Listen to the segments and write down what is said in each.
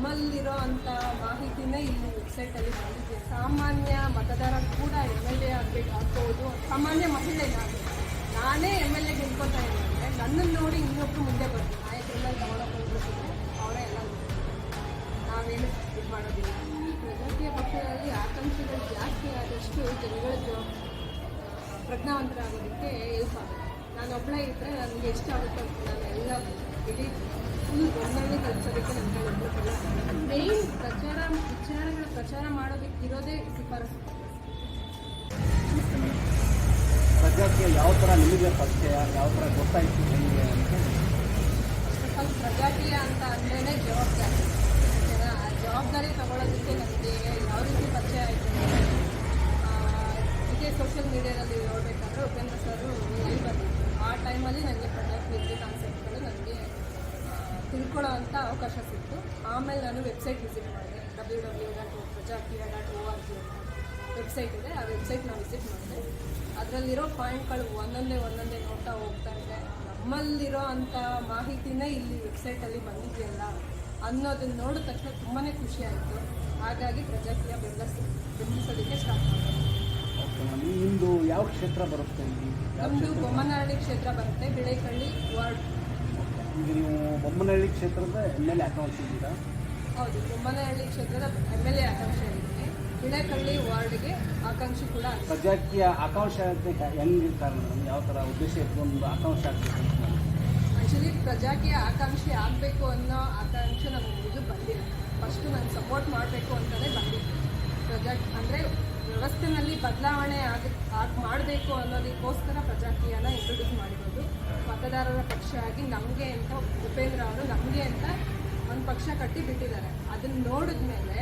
ನಮ್ಮಲ್ಲಿರೋ ಅಂಥ ಮಾಹಿತಿನೇ ಇಲ್ಲಿ ವೆಬ್ಸೈಟಲ್ಲಿ ಬಂದಿದೆ. ಸಾಮಾನ್ಯ ಮತದಾರ ಕೂಡ ಎಂ ಎಲ್ ಎ ಆಗಬೇಕು ಆಗ್ಬೋದು ಸಾಮಾನ್ಯ ಮಹಿಳೆ ನಾನು. ನಾನೇ ಎಂ ಎಲ್ ಎ ನಿಂತ್ಕೊತಾ ಇದ್ದರೆ ನನ್ನನ್ನು ನೋಡಿ ಇನ್ನೊಬ್ರು ಮುಂದೆ ಬರ್ತೀನಿ ನಾಯಕರೆಲ್ಲ ತಗೊಳಕ್ಕೆ ಅವರೇ ಎಲ್ಲ ನಾವೇನು ಇದು ಮಾಡೋದಿಲ್ಲ. ಪ್ರಜಾತಿಯ ಪಕ್ಷಗಳಲ್ಲಿ ಆಕಾಂಕ್ಷೆಗಳು ಜಾಸ್ತಿ ಆದಷ್ಟು ಜನಗಳ ಪ್ರಜ್ಞಾವಂತರ ಪ್ರಜ್ಞಾವಂತರಾಗೋದಕ್ಕೆ ಹೆಲ್ಪ್ ಆಗುತ್ತೆ. ನಾನು ಒಬ್ಬಳೇ ಇದ್ದರೆ ನನಗೆ ಎಷ್ಟು ಆಗುತ್ತೆ ಅಂತ ನಾನು ಎಲ್ಲ ಇಡೀ ಒಂದೊಂದೇ ಕಲಿಸೋದಕ್ಕೆ ಕೈಲಿ ಮೇನ್ ಪ್ರಚಾರ ವಿಚಾರಗಳ ಪ್ರಚಾರ ಮಾಡೋದಕ್ಕೆ ಇರೋದೇ ಶಿಫಾರಸು ಪ್ರಜಾಕೀಯ ಯಾವ ಥರ ನಿಮಗೆ ಪರಿಚಯ, ಯಾವ ಥರ ಗೊತ್ತಾಯಿತು ನಿಮಗೆ ಅಂತ ಸ್ವಲ್ಪ ಪ್ರಜಾಕೀಯ ಅಂತ ಅಂದ್ರೇ ಜವಾಬ್ದಾರಿ. ಆ ಜವಾಬ್ದಾರಿ ತಗೊಳ್ಳೋದಕ್ಕೆ ನನಗೆ ಯಾವ ರೀತಿ ಪರಿಚಯ ಆಯಿತು ಇದೇ ಸೋಷಿಯಲ್ ಮೀಡಿಯಾದಲ್ಲಿ ನೋಡಬೇಕಾದ್ರೆ ಉಪೇಂದ್ರ ಸರ್ ಬಂದಿತ್ತು ಆ ಟೈಮಲ್ಲಿ ನನಗೆ ಪ್ರಜಾಕೀಯ ಕಾನ್ಸೆಪ್ಟ್ಗಳು ನನಗೆ ತಿಳ್ಕೊಳ್ಳೋ ಅಂಥ ಅವಕಾಶ ಸಿಕ್ತು. ಆಮೇಲೆ ನಾನು ವೆಬ್ಸೈಟ್ ವಿಸಿಟ್ ಮಾಡಿದೆ. W W dot Prajakriya dot O R G ಅಂತ ವೆಬ್ಸೈಟ್ ಇದೆ. ಆ ವೆಬ್ಸೈಟ್ನ ವಿಸಿಟ್ ಮಾಡಿದೆ. ಅದರಲ್ಲಿರೋ ಪಾಯಿಂಟ್ಗಳು ಒಂದೊಂದೇ ಒಂದೊಂದೇ ನೋಡ್ತಾ ಹೋಗ್ತಾ ಇದೆ. ನಮ್ಮಲ್ಲಿರೋ ಅಂಥ ಮಾಹಿತಿನೇ ಇಲ್ಲಿ ವೆಬ್ಸೈಟಲ್ಲಿ ಬಂದಿದೆಯಲ್ಲ ಅನ್ನೋದನ್ನ ನೋಡಿದ ತಕ್ಷಣ ತುಂಬಾ ಖುಷಿ ಆಯಿತು. ಹಾಗಾಗಿ ಪ್ರಜಾಕೀಯ ಬೆಂಬಲಿಸ ಬೆಂಬಲಿಸೋದಕ್ಕೆ ಸ್ಟಾರ್ಟ್ ಮಾಡಿದೆ. ನಿಮ್ಮದು ಯಾವ ಕ್ಷೇತ್ರ ಬರುತ್ತೆ ನಮ್ಮದು ಬೊಮ್ಮನಹಳ್ಳಿ ಕ್ಷೇತ್ರ ಬರುತ್ತೆ. ಬಿಳೆಕಳ್ಳಿ ವಾರ್ಡ್. ಈಗ ನೀವು ಬೊಮ್ಮನಹಳ್ಳಿ ಕ್ಷೇತ್ರದ ಎಂ ಎಲ್ ಎ ಆಕಾಂಕ್ಷಿ ಇದ್ದೀರಾ? ಹೌದು ಬೊಮ್ಮನಹಳ್ಳಿ ಕ್ಷೇತ್ರದ ಎಂ ಎಲ್ ಎ ಆಕಾಂಕ್ಷಿ ಇದ್ದೀನಿ ಹಿಡೇಕಳ್ಳಿ ವಾರ್ಡ್ಗೆ ಆಕಾಂಕ್ಷಿ ಕೂಡ ಆಗಿದೆ ಪ್ರಜಾಕೀಯ ಆಕಾಂಕ್ಷೆ ಅಂತ ಹೆಂಗಿರ್ತಾರೆ ಮೇಡಮ್? ಯಾವ ಥರ ಉದ್ದೇಶ ಇಟ್ಕೊಂಡು ಆಕಾಂಕ್ಷೆ ಆಗ್ತದೆ ಆ್ಯಕ್ಚುಲಿ ಪ್ರಜಾಕೀಯ ಆಕಾಂಕ್ಷಿ ಆಗಬೇಕು ಅನ್ನೋ ಆಕಾಂಕ್ಷೆ ನಮ್ಮ ಇದು ಬಂದಿಲ್ಲ. ಫಸ್ಟು ನಾನು ಸಪೋರ್ಟ್ ಮಾಡಬೇಕು ಅಂತಲೇ ಬಂದಿದ್ದೆ ಪ್ರಜಾ ಅಂದರೆ ವ್ಯವಸ್ಥೆನಲ್ಲಿ ಬದಲಾವಣೆ ಆಗ ಮಾಡಬೇಕು ಅನ್ನೋದಕ್ಕೋಸ್ಕರ ಪ್ರಜಾಕೀಯನ ಇಂಟ್ರೊಡ್ಯೂಸ್ ಮಾಡಿರೋದು. ಮತದಾರರ ಪಕ್ಷ ಆಗಿ ನಮಗೆ ಅಂತ ಉಪೇಂದ್ರ ಅವರು ನಮಗೆ ಅಂತ ಒಂದು ಪಕ್ಷ ಕಟ್ಟಿ ಬಿಟ್ಟಿದ್ದಾರೆ ಅದನ್ನ ನೋಡಿದ ಮೇಲೆ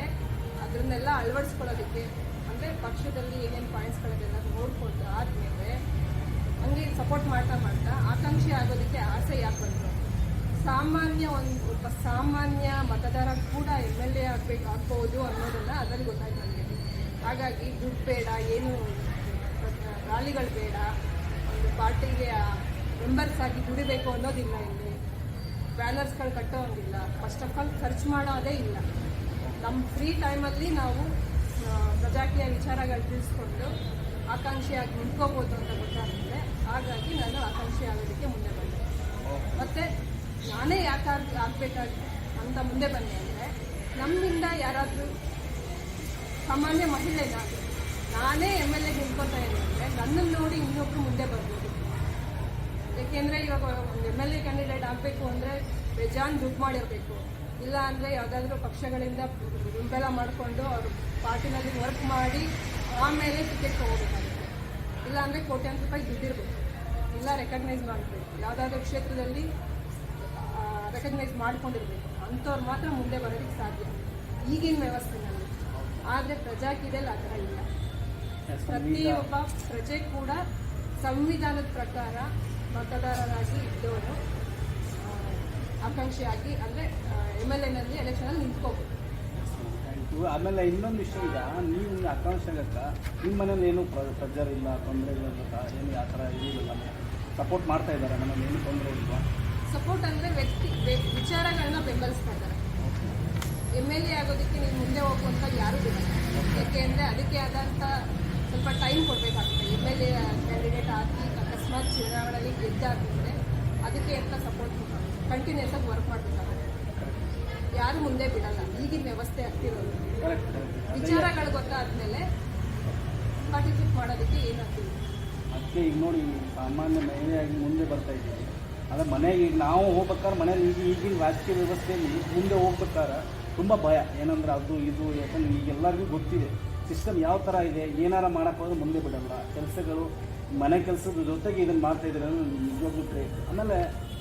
ಅದನ್ನೆಲ್ಲ ಅಳವಡಿಸ್ಕೊಳ್ಳೋದಕ್ಕೆ, ಅಂದರೆ ಪಕ್ಷದಲ್ಲಿ ಏನೇನು ಪಾಯಿಂಟ್ಸ್ಗಳನ್ನೆಲ್ಲ ನೋಡ್ಕೊಂಡು ಆದಮೇಲೆ ಹಂಗೆ ಸಪೋರ್ಟ್ ಮಾಡ್ತಾ ಮಾಡ್ತಾ ಆಕಾಂಕ್ಷಿ ಆಗೋದಕ್ಕೆ ಆಸೆ ಯಾಕೆ ಬಂತು? ಸಾಮಾನ್ಯ ಒಂದು ಸಾಮಾನ್ಯ ಮತದಾರ ಕೂಡ ಎಂ ಎಲ್ ಎ ಆಗಬೇಕು ಆಗ್ಬೋದು ಅನ್ನೋದನ್ನ ಅದರಲ್ಲಿ ಗೊತ್ತಾಯ್ತು ನನಗೆ ಹಾಗಾಗಿ ದುಡ್ಡು ಬೇಡ, ಏನು ರಾಲಿಗಳು ಬೇಡ. ಒಂದು ಪಾರ್ಟಿಗೆ ಮೆಂಬರ್ಸ್ ಆಗಿ ದುಡಿಬೇಕು ಅನ್ನೋದಿಲ್ಲ ಇಲ್ಲಿ. ಬ್ಯಾನರ್ಸ್ಗಳು ಕಟ್ಟೋ ಹಂಗಿಲ್ಲ ಫಸ್ಟ್ ಆಫ್ ಆಲ್ ಖರ್ಚು ಮಾಡೋದೇ ಇಲ್ಲ. ನಮ್ಮ ಫ್ರೀ ಟೈಮಲ್ಲಿ ನಾವು ಪ್ರಜಾಕೀಯ ವಿಚಾರಗಳು ತಿಳಿಸ್ಕೊಂಡು ಆಕಾಂಕ್ಷಿಯಾಗಿ ನಿಂತ್ಕೋಬೋದು ಅಂತ ಗೊತ್ತಾಗ್ತದೆ ಹಾಗಾಗಿ ನಾನು ಆಕಾಂಕ್ಷಿ ಆಗೋದಕ್ಕೆ ಮುಂದೆ ಬಂದೆ. ಮತ್ತು ನಾನೇ ಯಾಕೆ ಆಗಬೇಕಾಗಿ ಅಂತ ಮುಂದೆ ಬಂದೆ ಅಂದರೆ, ನಮ್ಮಿಂದ ಯಾರಾದರೂ ಸಾಮಾನ್ಯ ಮಹಿಳೆ ನಾನು. ನಾನೇ ಎಂ ಎಲ್ ಎ ನಿಂತ್ಕೊತಾ ಇದ್ದೀನಿ ನನ್ನನ್ನು ನೋಡಿ ಇನ್ನೊಬ್ರು ಮುಂದೆ ಬರ್ಬೋದು. ಏಕೆಂದರೆ ಇವಾಗ ಒಂದು ಎಂ ಎಲ್ ಎ ಕ್ಯಾಂಡಿಡೇಟ್ ಆಗಬೇಕು ಅಂದರೆ ಬೇಜಾನ್ ದುಡ್ಡು ಮಾಡಿರಬೇಕು. ಇಲ್ಲ ಅಂದರೆ ಯಾವುದಾದ್ರೂ ಪಕ್ಷಗಳಿಂದ ಬೆಂಬಲ ಮಾಡಿಕೊಂಡು ಅವರು ಪಾರ್ಟಿನಲ್ಲಿ ವರ್ಕ್ ಮಾಡಿ ಆಮೇಲೆ ಟಿಕೆಟ್ ತೊಗೋಬೇಕಾಗುತ್ತೆ. ಇಲ್ಲ ಅಂದರೆ ಕೋಟ್ಯಾಂತರ ರೂಪಾಯಿ ದುಡ್ಡಿರಬೇಕು ಇಲ್ಲ ರೆಕಗ್ನೈಸ್ ಮಾಡಬೇಕು. ಯಾವುದಾದ್ರೂ ಕ್ಷೇತ್ರದಲ್ಲಿ ರೆಕಗ್ನೈಸ್ ಮಾಡ್ಕೊಂಡಿರ್ಬೇಕು. ಅಂಥವ್ರು ಮಾತ್ರ ಮುಂದೆ ಬರೋದಕ್ಕೆ ಸಾಧ್ಯ. ಈಗಿನ ವ್ಯವಸ್ಥೆನಲ್ಲಿ ಆದರೆ ಪ್ರಜಾಕಿದೆಲ್ಲ ಆ ಥರ ಇಲ್ಲ. ಪ್ರತಿಯೊಬ್ಬ ಪ್ರಜೆ ಕೂಡ ಸಂವಿಧಾನದ ಪ್ರಕಾರ ಮತದಾರರಾಗಿ ಇದ್ದವರು ಆಕಾಂಕ್ಷಿ ಆಕಾಂಕ್ಷಿಯಾಗಿ ಅಂದರೆ ಎಂ ಎಲ್ ಎನಲ್ಲಿ ಎಲೆಕ್ಷನಲ್ಲಿ ನಿಂತ್ಕೋಬೇಕು. ಆಮೇಲೆ ಇನ್ನೊಂದು ವಿಷಯ ಈಗ ನೀವು ಆಕಾಂಕ್ಷೆ ಆಗಕ್ಕ ನಿಮ್ಮ ಮನೇಲಿ ಏನು ಪ್ರೆಜರ್ ಇಲ್ಲ ತೊಂದರೆ ಇಲ್ಲ? ಏನು ಆ ಥರ ಇಲ್ಲ? ಸಪೋರ್ಟ್ ಮಾಡ್ತಾ ಇದ್ದಾರೆ ಮನೇಲಿ ಏನು ತೊಂದರೆ ಇಲ್ಲ? ಸಪೋರ್ಟ್ ಅಂದರೆ ವ್ಯಕ್ತಿ ವ್ಯ- ವಿಚಾರಗಳನ್ನ ಬೆಂಬಲಿಸ್ತಾ ಇದ್ದಾರೆ. ಎಂ ಎಲ್ ಎ ಆಗೋದಕ್ಕೆ ನೀವು ಮುಂದೆ ಹೋಗು ಅಂತ ಯಾರೂ ಬಿಡಲ್ಲ ಯಾಕೆ ಅಂದರೆ ಅದಕ್ಕೆ ಆದಂಥ ಸ್ವಲ್ಪ ಟೈಮ್ ಕೊಡಬೇಕಾಗುತ್ತೆ. ಎಂ ಎಲ್ ಎ ಕ್ಯಾಂಡಿಡೇಟ್ ಆಗಿ ಅಕಸ್ಮಾತ್ ಚುನಾವಣೆಯಲ್ಲಿ ಗೆದ್ದಾಗಿದ್ದರೆ ಅದಕ್ಕೆ ಅಂತ ಸಪೋರ್ಟ್ ಕಂಟಿನ್ಯೂಸ್ ಆಗಿ ವರ್ಕ್ ಮಾಡಬೇಕಾಗುತ್ತೆ. ಯಾರು ಮುಂದೆ ಬಿಡಲ್ಲ. ಈಗಿನ ವ್ಯವಸ್ಥೆ ಆಗ್ತಿರೋದು. ವಿಚಾರಗಳು ಗೊತ್ತಾದ್ಮೇಲೆ ಪಾರ್ಟಿಸಿಪೇಟ್ ಮಾಡೋದಕ್ಕೆ ಏನಾಗ್ತಿಲ್ಲ ಅದಕ್ಕೆ ಈಗ ನೋಡಿ, ಸಾಮಾನ್ಯ ಮಹಿಳೆಯಾಗಿ ಮುಂದೆ ಬರ್ತಾ ಇದ್ದೀವಿ. ಆದರೆ ಮನೆಗೆ ನಾವು ಹೋಗ್ಬೇಕಾದ್ರೆ ಮನೇಲಿ ಈಗ ಈಗಿನ ರಾಜಕೀಯ ವ್ಯವಸ್ಥೆಯಲ್ಲಿ ಮುಂದೆ ಹೋಗ್ಬೇಕಾದ್ರೆ ತುಂಬ ಭಯ. ಏನಂದ್ರೆ ಅದು, ಇದು, ಯಾಕಂದ್ರೆ ಈಗ ಎಲ್ಲರಿಗೂ ಗೊತ್ತಿದೆ. ಸಿಸ್ಟಮ್ ಯಾವ ಥರ ಇದೆ, ಏನಾರ ಮಾಡೋಕ್ಕೆ ಹೋದ್ರೆ ಮುಂದೆ ಬಿಡಲ್ಲ. ಕೆಲಸಗಳು, ಮನೆ ಕೆಲಸದ ಜೊತೆಗೆ ಇದನ್ನು ಮಾಡ್ತಾ ಇದ್ದಾರೆ ಅನ್ನೋದು ನಿಜವಾಗ್ಲೂ ಗ್ರೇಟ್ ಆಮೇಲೆ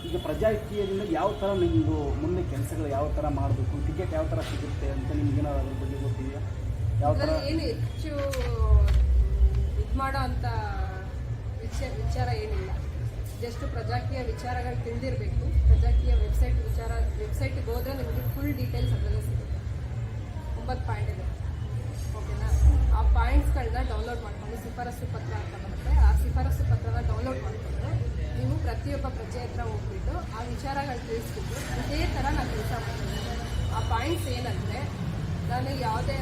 ಈಗ ಪ್ರಜಾಕೀಯದಿಂದ ಯಾವ ಥರ ನಿಮ್ಮದು ಮುಂದೆ ಕೆಲಸಗಳು ಯಾವ ಥರ ಮಾಡಬೇಕು ಟಿಕೆಟ್ ಯಾವ ಥರ ಸಿಗುತ್ತೆ ಅಂತ ನಿಮ್ಗೆ ಏನಾದ್ರು ಅದ್ರ ಬಗ್ಗೆ ಗೊತ್ತಿದೆಯಾ? ಯಾವ ಥರ ಏನು ಹೆಚ್ಚು ಇದು ಮಾಡೋ ಅಂತ ವಿಚಾರ ವಿಚಾರ ಏನಿಲ್ಲ. ಜಸ್ಟ್ ಪ್ರಜಾಕೀಯ ವಿಚಾರಗಳು ತಿಳಿದಿರಬೇಕು. ಪ್ರಜಾಕೀಯ ವೆಬ್ಸೈಟ್ ವಿಚಾರ ವೆಬ್ಸೈಟ್ಗೆ ಹೋದ್ರೆ ನಿಮಗೆ ಫುಲ್ ಡೀಟೇಲ್ಸ್ ಅದರಲ್ಲೇ ಶಿಫಾರಸು ಪತ್ರ ಅಂತ ಬರುತ್ತೆ. ಆ ಶಿಫಾರಸು ಪತ್ರನ ಡೌನ್ಲೋಡ್ ಮಾಡಿಕೊಂಡು ನೀವು ಪ್ರತಿಯೊಬ್ಬ ಪ್ರಜೆ ಹತ್ರ ಹೋಗ್ಬಿಟ್ಟು ಆ ವಿಚಾರಗಳು ತಿಳಿಸ್ಬಿಟ್ಟು ಇದೇ ಥರ ನಾನು ಕೆಲಸ ಮಾಡ್ತೀನಿ. ಆ ಪಾಯಿಂಟ್ ಪಾಯಿಂಟ್ಸ್ ಏನಂದರೆ, ನಾನು ಯಾವುದೇ